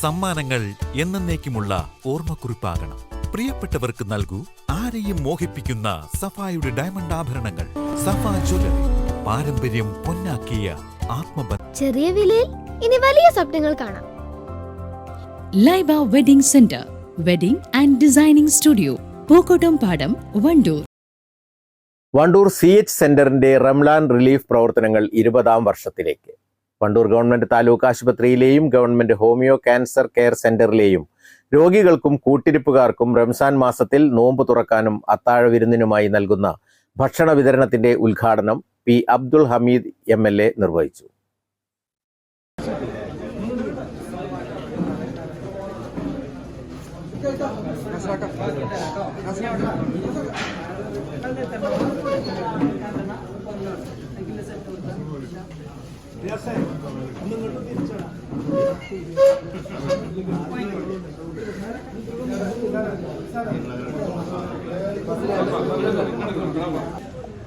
സമ്മാനങ്ങൾ എന്നേക്കുമുള്ള ഓർമ്മക്കുറിപ്പാകണം. പ്രിയപ്പെട്ടവർക്ക് നൽകൂ ആരെയും മോഹിപ്പിക്കുന്ന സഫായുടെ ഡയമണ്ട് ആഭരണങ്ങൾ. സഫാ ജ്വല്ലറി പാരമ്പര്യം പൊന്നാക്കിയ ആത്മബന്ധം. ചെറിയ വിലയിൽ ഇനി വലിയ സ്വപ്നങ്ങൾ കാണാം. Laiba wedding centre wedding and designing studio Pookkottumpadam Wandoor. Wandoor C H സെന്ററിന്റെ റംലാൻ റിലീഫ് പ്രവർത്തനങ്ങൾ ഇരുപതാം വർഷത്തിലേക്ക്. വണ്ടൂർ ഗവൺമെന്റ് താലൂക്ക് ആശുപത്രിയിലെയും ഗവൺമെന്റ് ഹോമിയോ ക്യാൻസർ കെയർ സെന്ററിലെയും രോഗികൾക്കും കൂട്ടിരിപ്പുകാർക്കും റംസാൻ മാസത്തിൽ നോമ്പ് തുറക്കാനും അത്താഴ വിരുന്നിനുമായി നൽകുന്ന ഭക്ഷണ വിതരണത്തിന്റെ ഉദ്ഘാടനം P Abdul Hameed M L A നിർവഹിച്ചു.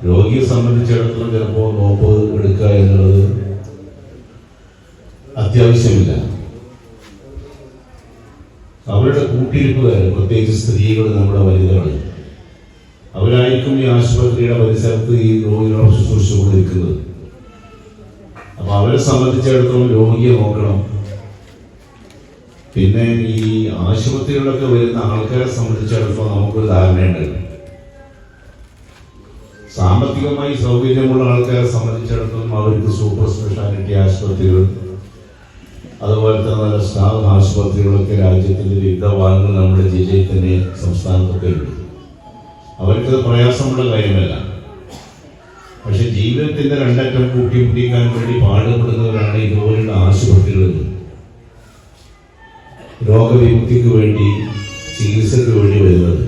രോഗിയെ സംബന്ധിച്ചിടത്തോളം ചിലപ്പോൾ നോപ്പ് എടുക്കുക എന്നുള്ളത് അത്യാവശ്യമില്ല. അവരുടെ കൂട്ടിരിപ്പുകാർ പ്രത്യേകിച്ച് സ്ത്രീകൾ നമ്മുടെ വനിതകൾ അവരായിരിക്കും ഈ ആശുപത്രിയുടെ പരിസരത്ത് ഈ രോഗികളെ ശുശ്രൂഷിച്ചുകൊണ്ടിരിക്കുന്നത്. അപ്പൊ അവരെ സംബന്ധിച്ചിടത്തോളം രോഗിയെ നോക്കണം. പിന്നെ ഈ ആശുപത്രികളിലൊക്കെ വരുന്ന ആൾക്കാരെ സംബന്ധിച്ചിടത്തോളം നമുക്കൊരു ധാരണയുണ്ട്. സാമ്പത്തികമായി സൗകര്യമുള്ള ആൾക്കാരെ സംബന്ധിച്ചിടത്തോളം അവർക്ക് സൂപ്പർ സ്പെഷ്യാലിറ്റി ആശുപത്രികൾ അതുപോലെ തന്നെ നല്ല സ്റ്റാഫ് ആശുപത്രികളൊക്കെ രാജ്യത്തിന്റെ വിവിധ ഭാഗങ്ങൾ നമ്മുടെ ജില്ലയിൽ തന്നെ സംസ്ഥാനത്തൊക്കെ ഉണ്ട്. അവർക്കത് പ്രയാസമുള്ള കാര്യമല്ല. പക്ഷെ ജീവിതത്തിന്റെ രണ്ടറ്റം കൂട്ടി മുട്ടിക്കാൻ വേണ്ടി പാടുപെടുന്നവരാണ് ഇതുപോലുള്ള ആശുപത്രികളിൽ. രോഗവിമുക്തിക്ക് വേണ്ടി ചികിത്സയ്ക്ക് വേണ്ടി വരുന്നത്.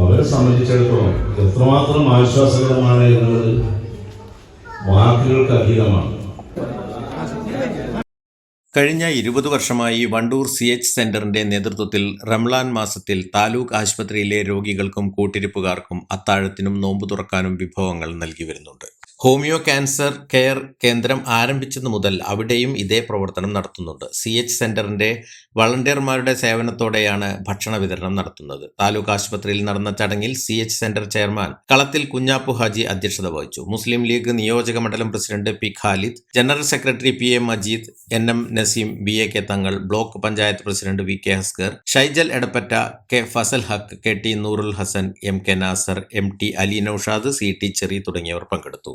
അവരെ സംബന്ധിച്ചിടത്തോളം എത്രമാത്രം ആശ്വാസകരമാണ് എന്നുള്ളത് വാക്കുകൾക്ക് അതീതമാണ്. കഴിഞ്ഞ ഇരുപത് വർഷമായി വണ്ടൂർ സി എച്ച് സെന്ററിന്റെ നേതൃത്വത്തിൽ റംലാൻ മാസത്തിൽ താലൂക്ക് ആശുപത്രിയിലെ രോഗികൾക്കും കൂട്ടിരിപ്പുകാർക്കും അത്താഴത്തിനും നോമ്പു തുറക്കാനും വിഭവങ്ങൾ നൽകി വരുന്നുണ്ട്. ഹോമിയോ ക്യാൻസർ കെയർ കേന്ദ്രം ആരംഭിച്ചതു മുതൽ അവിടെയും ഇതേ പ്രവർത്തനം നടത്തുന്നുണ്ട്. സി എച്ച് സെന്ററിന്റെ വളണ്ടിയർമാരുടെ സേവനത്തോടെയാണ് ഭക്ഷണ വിതരണം നടത്തുന്നത്. താലൂക്ക് ആശുപത്രിയിൽ നടന്ന ചടങ്ങിൽ സി എച്ച് സെന്റർ ചെയർമാൻ കളത്തിൽ കുഞ്ഞാപ്പു ഹാജി അധ്യക്ഷത വഹിച്ചു. മുസ്ലിം ലീഗ് നിയോജക മണ്ഡലം president P Khalid general secretary P M Majeed N M Naseem B A K Thangal block panchayat president V K Haskar Shaijal Edappatta K Fasal Haq K T Noorul Hassan M K Nasar M T Ali Naushad C T Cheri തുടങ്ങിയവർ പങ്കെടുത്തു.